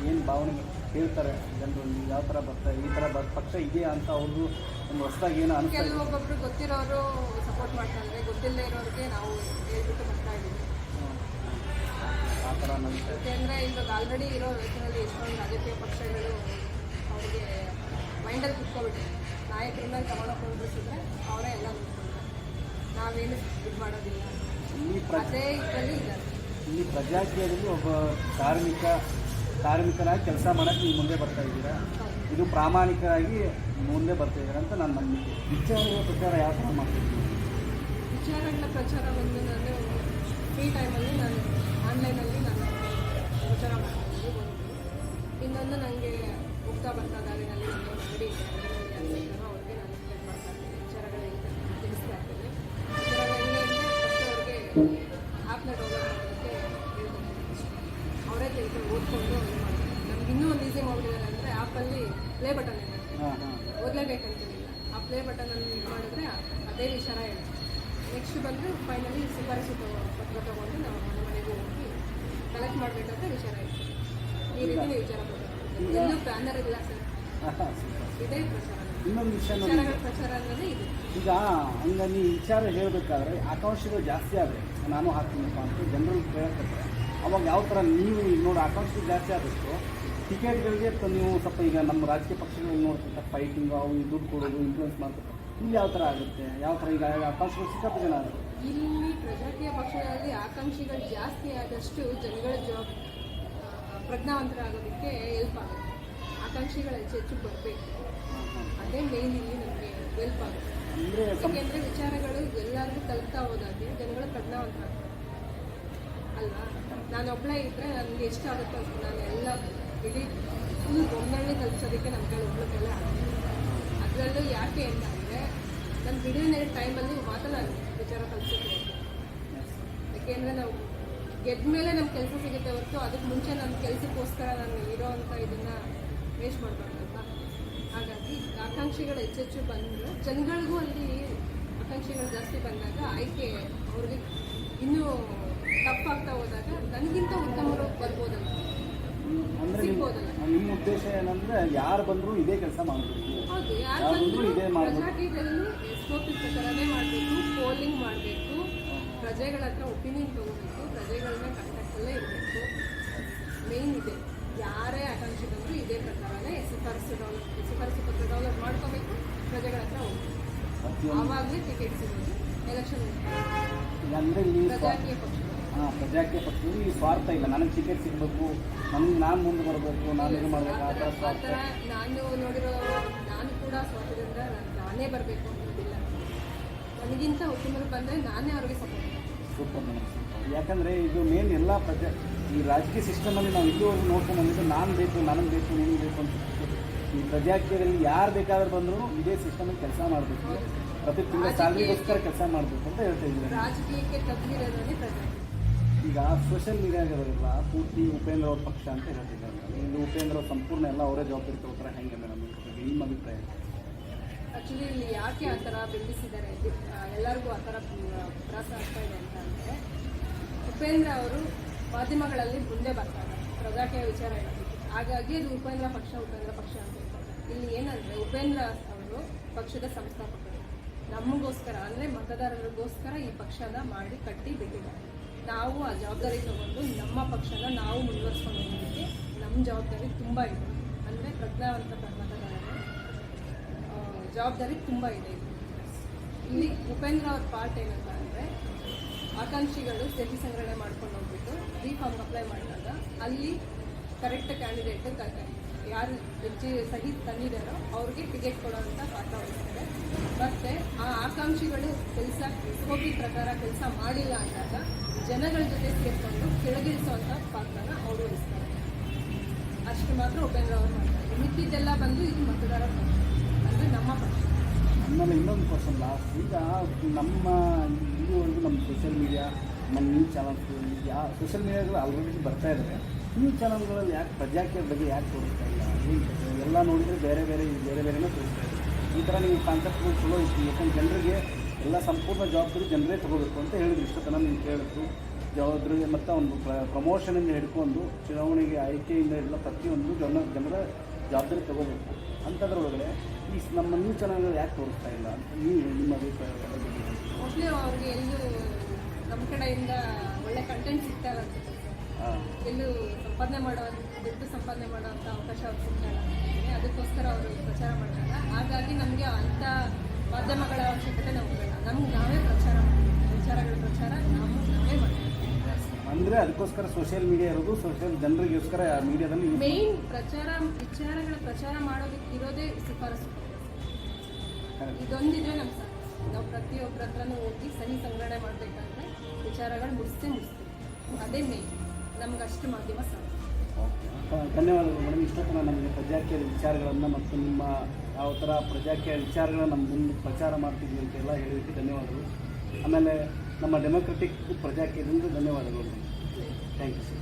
ಏನು ಭಾವನೆ ಹೇಳ್ತಾರೆ ಜನರು? ನೀವು ಯಾವ ಥರ ಬರ್ತಾರೆ ಈ ಥರ ಬರ್ ಪಕ್ಷ ಇದೆಯಾ ಅಂತ ಅವ್ರಿಗೂ ಒಂದು ಹೊಸದಾಗಿ ಏನೋ ಅನಿಸ್ತಾ ಇದೆ. ಗೊತ್ತಿರೋರು ಸಪೋರ್ಟ್ ಮಾಡ್ತಾರೆ. ಗೊತ್ತಿಲ್ಲದೆ ಇರೋರಿಗೆ ನಾವು ಹೇಳ್ಬಿಟ್ಟು ಬರ್ತಾ ಇದ್ದೀವಿ ಆ ಥರ ಯಾಕೆಂದರೆ ಇವಾಗ ಆಲ್ರೆಡಿ ಇರೋ ವ್ಯವಸ್ಥೆಯಲ್ಲಿ ಎಷ್ಟೊಂದು ರಾಜಕೀಯ ಪಕ್ಷಗಳು ಅವರಿಗೆ ಮೈಂಡಲ್ಲಿ ಕುತ್ಕೊಬಿಟ್ಟು ನಾಯಕರನ್ನ ತಗೊಳಕ್ಕೆ ಹೋಗ್ಬಿಟ್ಟಿದ್ರೆ ಅವರೇ ಎಲ್ಲ ನೋಡ್ಕೊಂಡ್ರೆ ನಾವೇನು ಇದು ಮಾಡೋದಿಲ್ಲ. ಅದೇ ಇದರಲ್ಲಿ ಇದ್ದಾರೆ ಇಲ್ಲಿ ಪ್ರಜಾಕೀಯದಲ್ಲಿ ಒಬ್ಬ ಕಾರ್ಮಿಕ ಕಾರ್ಮಿಕರಾಗಿ ಕೆಲಸ ಮಾಡೋಕ್ಕೆ ನೀವು ಮುಂದೆ ಬರ್ತಾ ಇದ್ದೀರಾ? ಇದು ಪ್ರಾಮಾಣಿಕರಾಗಿ ಮುಂದೆ ಬರ್ತಾ ಇದ್ದಾರೆ ಅಂತ ನನ್ನ ನಂಬಿಕೆ. ವಿಚಾರಗಳ ಪ್ರಚಾರ ಯಾವ ಥರ ಮಾಡ್ತಿದ್ದೀನಿ ವಿಚಾರಗಳ ಪ್ರಚಾರ ಬಂದು ನಾನು ಫ್ರೀ ಟೈಮಲ್ಲಿ ನಾನು ಆನ್ಲೈನಲ್ಲಿ ನಾನು ಪ್ರಚಾರ ಮಾಡ್ತೀನಿ ಇನ್ನೊಂದು ನನಗೆ ಹೋಗ್ತಾ ಬರ್ತಾ ದಾರಿನಲ್ಲಿ ಒಂದು ಅಂಗಡಿ ಇದೆ. ಆ್ಯಪ್ನ ಡೌನ್ಲೋಡ್ ಮಾಡೋದಕ್ಕೆ ಅವರೇ ತಿಳ್ಕೊಂಡು ಓದ್ಕೊಂಡು ನಮ್ಗೆ ಇನ್ನೂ ಒಂದು ಈಸಿ ಮಾಡಿದ್ದಾರೆ ಅಂದರೆ ಆ್ಯಪಲ್ಲಿ ಪ್ಲೇ ಬಟನ್ ಇದೆ ಹಾಂ ಹಾಂ. ಓದಲೇಬೇಕಂತೇನಿಲ್ಲ ಆ ಪ್ಲೇ ಬಟನಲ್ಲಿ ಇದು ಮಾಡಿದ್ರೆ ಅದೇ ವಿಚಾರ ಹೇಳುತ್ತೆ ನೆಕ್ಸ್ಟ್ ಬಂದರೆ ಫೈನಲಿ ಶಿಫಾರಸು ಪತ್ರ ತಗೊಂಡು ನಾವು ಮನೆ ಮನೆಗೆ ಹೋಗಿ ಕಲೆಕ್ಟ್ ಮಾಡಬೇಕಂತ ವಿಚಾರ ಇರ್ತದೆ ಈ ರೀತಿ ನೀವು ವಿಚಾರ ಎಲ್ಲೂ ಬ್ಯಾನರ್ ಇಲ್ಲ ಇನ್ನೊಂದು ವಿಷಯ ಈಗ ಹಂಗ ನೀ ವಿಚಾರ ಹೇಳಬೇಕಾದ್ರೆ ಆಕಾಂಕ್ಷೆಗಳು ಜಾಸ್ತಿ ಆದರೆ ನಾನು ಹಾಕ್ತೀನಪ್ಪ ಅಂತ ಜನರಲ್ ಕೇಳಕ್ಕೆ ಅವಾಗ ಯಾವ ಥರ ನೀವು ಈಗ ನೋಡಿ ಆಕಾಂಕ್ಷೆ ಜಾಸ್ತಿ ಆದಷ್ಟು ಟಿಕೆಟ್ಗಳಿಗೆ ನೀವು ಸ್ವಲ್ಪ ಈಗ ನಮ್ಮ ರಾಜಕೀಯ ಪಕ್ಷಗಳು ನೋಡ್ತಿರ್ತಾರೆ ಫೈಟಿಂಗ್ ಅವು ದುಡ್ಡು ಕೊಡೋದು ಇನ್ಫ್ಲೂಯೆನ್ಸ್ ಮಾಡ್ತಾರೆ. ಇಲ್ಲಿ ಯಾವ ಥರ ಆಗುತ್ತೆ? ಯಾವ ಥರ ಈಗ ಆಕಾಂಕ್ಷಿಗಳು ಸಿಕ್ಕಪ್ಪ ಜನ ಆಗುತ್ತೆ ಇಲ್ಲಿ ಪ್ರಜಾಕೀಯ ಪಕ್ಷಗಳಲ್ಲಿ ಆಕಾಂಕ್ಷೆಗಳು ಜಾಸ್ತಿ ಆದಷ್ಟು ಜನಗಳ ಜವಾಬ್ ಪ್ರಜ್ಞಾವಂತರಾಗೋದಕ್ಕೆ ಹೆಲ್ಪ್ ಆಗುತ್ತೆ. ಆಕಾಂಕ್ಷಿಗಳು ಹೆಚ್ಚು ಹೆಚ್ಚು ಬರಬೇಕು. ಅದೇ ಮೇನ್ ಇಲ್ಲಿ ನಮಗೆ ಹೆಲ್ಪ್ ಆಗುತ್ತೆ. ಯಾಕೆಂದ್ರೆ ವಿಚಾರಗಳು ಎಲ್ಲರಿಗೂ ತಲುಪ್ತಾ ಹೋದಾಗೆ ಜನಗಳು ಅಂತ ಅಲ್ವಾ? ನಾನು ಒಬ್ಬಳೇ ಇದ್ದರೆ ನನಗೆ ಎಷ್ಟಾಗುತ್ತೋ ಅಷ್ಟು ನಾನು ಎಲ್ಲ ಇಡೀ ಫುಲ್ ಒಮ್ಮೆ ತಲುಪಿಸೋದಕ್ಕೆ ನಮ್ಮ ಕೈ ಆಗುತ್ತೆ ಅದರಲ್ಲೂ ಯಾಕೆ ಅಂತ ಅಂದರೆ ನನ್ನ ಬಿಡುವಿನ ಟೈಮಲ್ಲಿ ಮಾತನಾಡಿ ವಿಚಾರ ಕಲಿಸೋಕೆ ಯಾಕೆಂದ್ರೆ ನಾವು ಗೆದ್ದ ಮೇಲೆ ನಮ್ಮ ಕೆಲಸ ಸಿಗುತ್ತೆ ಹೊರತು ಅದಕ್ಕೆ ಮುಂಚೆ ನನ್ನ ಕೆಲಸಕ್ಕೋಸ್ಕರ ನಾನು ಇರೋ ಅಂತ ಇದನ್ನು ವೇಸ್ಟ್ ಮಾಡಬಾರ್ದಲ್ವ ಹಾಗಾಗಿ ಆಕಾಂಕ್ಷಿಗಳು ಹೆಚ್ಚೆಚ್ಚು ಬಂದರೆ ಜನಗಳಿಗೂ ಅಲ್ಲಿ ಆಕಾಂಕ್ಷಿಗಳು ಜಾಸ್ತಿ ಬಂದಾಗ ಆಯ್ಕೆ ಅವ್ರಿಗೆ ಇನ್ನೂ ತಪ್ಪಾಗ್ತಾ ಹೋದಾಗ ನನಗಿಂತ ಉತ್ತಮರು ಬರ್ಬೋದಲ್ಲ. ಅಂದ್ರೆ ನಿಮ್ಮ ಉದ್ದೇಶ ಏನಂದ್ರೆ ಯಾರು ಬಂದ್ರು ಇದೇ ಕೆಲಸ ಮಾಡಬೇಕು ಹೌದು ಯಾರು ಯಾರು ಬಂದರೂ ಬಂದ್ರು ಇದೇ ಪ್ರಕಾರನೇ ಮಾಡಬೇಕು ಪೋಲಿಂಗ್ ಮಾಡಬೇಕು ಪ್ರಜೆಗಳ ಹತ್ರ ಒಪಿನಿಯನ್ ತಗೋಬೇಕು ಪ್ರಜೆಗಳನ್ನ ಕಾಂಟ್ಯಾಕ್ಟಲ್ಲೇ ಇರಬೇಕು. ಮೇನ್ ಇದೆ. ಯಾರೇ ಆಕಾಂಕ್ಷಿ ಬಂದರೂ ಇದೇ ಪ್ರಕಾರನೇ ಶಿಫಾರಸು ಡೌನ್ಲೋಡ್ ಶಿಫಾರಸು ಪತ್ರ ಡೌನ್ಲೋಡ್ ಮಾಡ್ಕೋಬೇಕು ಪ್ರಜೆಗಳ ಹತ್ರ ಹೋಗ್ಬೇಕು. ಆವಾಗಲೇ ಟಿಕೆಟ್ ಸಿಗೋದು. ಎಲೆಕ್ಷನ್ ಪ್ರಜಾಕೀಯ ಪಕ್ಷ ಹಾಂ ಪ್ರಜಾಕೀಯ ಪಕ್ಷದಲ್ಲಿ ಈ ಸ್ವಾರ್ಥ ಇಲ್ಲ. ನನಗೆ ಟಿಕೆಟ್ ಸಿಗಬೇಕು. ನನಗೆ ನಾನು ಮುಂದೆ ಬರಬೇಕು ನಾನು ಇದು ಮಾಡಬೇಕು ಆ ಥರ ಸ್ವಾರ್ಥ. ನಾನು ನೋಡಿರೋ ನಾನು ಕೂಡ ಸ್ವಾರ್ಥದಿಂದ ನಾನು ನಾನೇ ಬರಬೇಕು ಅನ್ನೋದಿಲ್ಲ ನನಗಿಂತ ಉತ್ತಮರು ಬಂದರೆ ನಾನೇ ಅವ್ರಿಗೆ ಸಪೋರ್ಟ್ ಸೂಪರ್ ಮೇಡಮ್ ಯಾಕಂದರೆ ಇದು ಮೇನ್ ಎಲ್ಲ ಪ್ರಜಾ ಈ ರಾಜಕೀಯ ಸಿಸ್ಟಮಲ್ಲಿ ನಾವು ಇಲ್ಲಿವರೆಗೂ ನೋಡ್ಕೊಂಡು ಬಂದಿದ್ದು ನಾನು ಬೇಕು ನನಗೆ ಬೇಕು ನಿನಗೆ ಬೇಕು ಅಂತ ಈ ಪ್ರಜಾಕೀಯದಲ್ಲಿ ಯಾರು ಬೇಕಾದ್ರೂ ಬಂದರೂ ಇದೇ ಸಿಸ್ಟಮಲ್ಲಿ ಕೆಲಸ ಮಾಡಬೇಕು. ಪ್ರತಿ ತಿಂಗಳ ಸ್ಯಾಲ್ರಿಗೋಸ್ಕರ ಕೆಲಸ ಮಾಡಬೇಕು ಅಂತ ಹೇಳ್ತಾ ಇದ್ದೀನಿ. ಈಗ ಸೋಷಿಯಲ್ ಮೀಡಿಯಾದವರೆಲ್ಲ ಪೂರ್ತಿ ಉಪೇಂದ್ರ ಅವ್ರ ಪಕ್ಷ ಅಂತ ಹೇಳ್ತಿದ್ದಾರೆ ಇಲ್ಲಿ ಉಪೇಂದ್ರ ಅವ್ರು ಸಂಪೂರ್ಣ ಎಲ್ಲ ಅವರೇ ಜವಾಬ್ದಾರಿ ತಗೋತಾರೆ ಹೆಂಗೆ ಮೇಡಮ್. ನಿಮ್ಮ ಅಭಿಪ್ರಾಯ? ಆಕ್ಚುಲಿ ಇಲ್ಲಿ ಯಾಕೆ ಆ ಥರ ಬಿಂಬಿಸಿದ್ದಾರೆ? ಎಲ್ಲರಿಗೂ ಆ ಥರ ಆಗ್ತಾ ಇದೆ ಅಂತ ಅಂದರೆ ಉಪೇಂದ್ರ ಅವರು ಮಾಧ್ಯಮಗಳಲ್ಲಿ ಮುಂದೆ ಬರ್ತಾರೆ. ಪ್ರಜಾಕೀಯ ವಿಚಾರ ಹೇಳೋದಕ್ಕೆ ಹಾಗಾಗಿ ಅದು ಉಪೇಂದ್ರ ಪಕ್ಷ ಉಪೇಂದ್ರ ಪಕ್ಷ ಅಂತ ಇಲ್ಲಿ ಏನಂದರೆ ಉಪೇಂದ್ರ ಅವರು ಪಕ್ಷದ ಸಂಸ್ಥಾಪಕರು. ನಮಗೋಸ್ಕರ ಅಂದರೆ ಮತದಾರರಿಗೋಸ್ಕರ ಈ ಪಕ್ಷನ ಮಾಡಿ ಕಟ್ಟಿ ಬಿಟ್ಟಿದ್ದಾರೆ. ನಾವು ಆ ಜವಾಬ್ದಾರಿ ತಗೊಂಡು ನಮ್ಮ ಪಕ್ಷನ ನಾವು ಮುಂದುವರ್ಸ್ಕೊಂಡು ಹೋಗೋದಕ್ಕೆ ನಮ್ಮ ಜವಾಬ್ದಾರಿ ತುಂಬ ಇದೆ. ಅಂದರೆ ಪ್ರಜ್ಞಾವಂತ ಮತದಾರರು ಜವಾಬ್ದಾರಿ ತುಂಬ ಇದೆ. ಇಲ್ಲಿ. ಉಪೇಂದ್ರ ಅವ್ರ ಪಾರ್ಟ್ ಏನಂತ ಅಂದರೆ, ಆಕಾಂಕ್ಷಿಗಳು ಸಹಿ ಸಂಗ್ರಹಣೆ ಮಾಡ್ಕೊಂಡು ಬಿ ಫಾರ್ಮ್ ಅಪ್ಲೈ ಮಾಡಿದಾಗ ಅಲ್ಲಿ ಕರೆಕ್ಟ್ ಕ್ಯಾಂಡಿಡೇಟ್ ಯಾರು ಹೆಚ್ಚು ಸಹಿ ತಂದಿದ್ದಾರೋ ಅವ್ರಿಗೆ ಟಿಕೆಟ್ ಕೊಡೋವಂಥ ಪಾಠ ವಹಿಸ್ತಾರೆ ಮತ್ತು ಆ ಆಕಾಂಕ್ಷಿಗಳು ಕೆಲಸ ಹೋಗಿ ಪ್ರಕಾರ ಕೆಲಸ ಮಾಡಿಲ್ಲ ಅಂದಾಗ ಜನಗಳ ಜೊತೆ ಸೇರಿಕೊಂಡು ಕೆಳಗಿಳಿಸುವಂಥ ಪಾತ್ರನ ಅವರು ವಹಿಸ್ತಾರೆ. ಅಷ್ಟು ಮಾತ್ರ ಉಪೇಂದ್ರ ಅವರು ಮಾಡ್ತಾರೆ. ಮಿಕ್ಕಿದ್ದೆಲ್ಲ ಬಂದು ಇದು ಮತದಾರ ಅಂದರೆ ನಮ್ಮ ಪಕ್ಷ. ಆಮೇಲೆ ಇನ್ನೊಂದು ಕ್ವಶನ್ ಈಗ ನಮ್ಮ ಇಲ್ಲಿವರೆಗೂ ನಮ್ಮ ಸೋಷಿಯಲ್ ಮೀಡಿಯಾ ನಮ್ಮ ನ್ಯೂಸ್ ಚಾನಲ್ಸ್ ಯಾ ಸೋಷಿಯಲ್ ಮೀಡಿಯಾಗಳು ಆಲ್ರೆಡಿ ಬರ್ತಾ ಇದ್ದಾರೆ ಈ ಚಾನಲ್ಗಳಲ್ಲಿ ಯಾಕೆ ಪ್ರಜಾಕೀಯ ಬಗ್ಗೆ ಯಾಕೆ ತೋರಿಸ್ತಾ ಇಲ್ಲ? ಎಲ್ಲ ನೋಡಿದರೆ ಬೇರೆ ಬೇರೆ ಬೇರೆ ಬೇರೆನೇ ತೋರಿಸ್ತಾ ಇದೆ. ಈ ಥರ ನೀವು ಕಾನ್ಸೆಪ್ಟ್ಗಳು ಚಲೋ ಇತ್ತು ಯಾಕಂದ್ರೆ ಜನರಿಗೆ ಎಲ್ಲ ಸಂಪೂರ್ಣ ಜವಾಬ್ದಾರಿ ಜನರೇ ತಗೋಬೇಕು ಅಂತ ಹೇಳಿದ್ರು. ಇಷ್ಟತನ ನೀವು ಕೇಳಿದ್ರು ಜವಾಬ್ದಾರಿ ಮತ್ತು ಒಂದು ಪ್ರಮೋಷನಿಂದ ಹಿಡ್ಕೊಂಡು ಚುನಾವಣೆಗೆ ಆಯ್ಕೆಯಿಂದ ಎಲ್ಲ ಪ್ರತಿಯೊಂದು ಜನ, ಜನರ ಜವಾಬ್ದಾರಿ ತಗೋಬೇಕು. ಅಂಥದ್ರೊಳಗಡೆ ಈ ನಮ್ಮ ನ್ಯೂ ಚಾನಲ್ಗಳು ಯಾಕೆ ತೋರಿಸ್ತಾ ಇಲ್ಲ? ಅಂತ ನೀವು ನಿಮ್ಮ ಅಭಿಪ್ರಾಯ ಅವ್ರಿಗೆ ಎಲ್ಲೂ ನಮ್ಮ ಕಡೆಯಿಂದ ಒಳ್ಳೆ ಕಂಟೆಂಟ್ ಸಿಗ್ತಾ ಆ, ಎಲ್ಲೂ ಸಂಪಾದನೆ ಮಾಡೋ ದುಡ್ಡು ಸಂಪಾದನೆ ಮಾಡೋವಂಥ ಅವಕಾಶ ಅವ್ರಿಗೆ ಸಿಗ್ತಾ ಇಲ್ಲ ಅದಕ್ಕೋಸ್ಕರ ಅವರು ಪ್ರಚಾರ ಮಾಡ್ತಾರೆ. ಹಾಗಾಗಿ ನಮಗೆ ಅಂಥ ಮಾಧ್ಯಮಗಳ ಅವಶ್ಯಕತೆ ನಾವು ಬೇಡ. ನಮ್ಗೆ ನಾವೇ ಪ್ರಚಾರ ಮಾಡ್ತೀವಿ. ವಿಚಾರಗಳ ಪ್ರಚಾರ ನಾವು ನಾವೇ ಮಾಡ್ತೀವಿ. ಅಂದ್ರೆ ಅದಕ್ಕೋಸ್ಕರ ಸೋಷಿಯಲ್ ಮೀಡಿಯಾ ಇರೋದು ಸೋಷಿಯಲ್ ಜನರಿಗೋಸ್ಕರ ಮೀಡಿಯಾದಲ್ಲಿ ಮೇನ್ ಪ್ರಚಾರ ವಿಚಾರಗಳ ಪ್ರಚಾರ ಮಾಡೋದಕ್ಕೆ ಇರೋದೇ ಶಿಫಾರಸು ಇದೊಂದಿದ್ರೆ ನಮ್ಮ ನಾವು ಪ್ರತಿಯೊಬ್ಬರ ಹತ್ರನೂ ಹೋಗಿ ಸಹಿ ಸಂಗ್ರಹಣೆ ಮಾಡಬೇಕಂದ್ರೆ ವಿಚಾರಗಳು ಮುಗಿಸ್ತೇ ಮುಗಿಸ್ತೀವಿ ಅದೇ ಮೇನ್ ನಮ್ಗೆ ಅಷ್ಟು ಮಾಧ್ಯಮ ಸಾಕು. ಧನ್ಯವಾದಗಳು. ಮೇಡಮ್, ಇಷ್ಟೊತ್ತನ ನಮಗೆ ಪ್ರಜಾಕೀಯ ವಿಚಾರಗಳನ್ನು ಮತ್ತು ನಿಮ್ಮ ಯಾವ ಥರ ಪ್ರಜಾಕೀಯ ವಿಚಾರಗಳನ್ನ ನಮ್ಮ ಮುಂದೆ ಪ್ರಚಾರ ಮಾಡ್ತಿದ್ವಿ ಅಂತೆಲ್ಲ ಹೇಳಿದ್ದಕ್ಕೆ ಧನ್ಯವಾದಗಳು. ಆಮೇಲೆ ನಮ್ಮ ಡೆಮೊಕ್ರೆಟಿಕ್ ಪ್ರಜಾಕೀಯದಿಂದ ಧನ್ಯವಾದಗಳು. Thank you sir.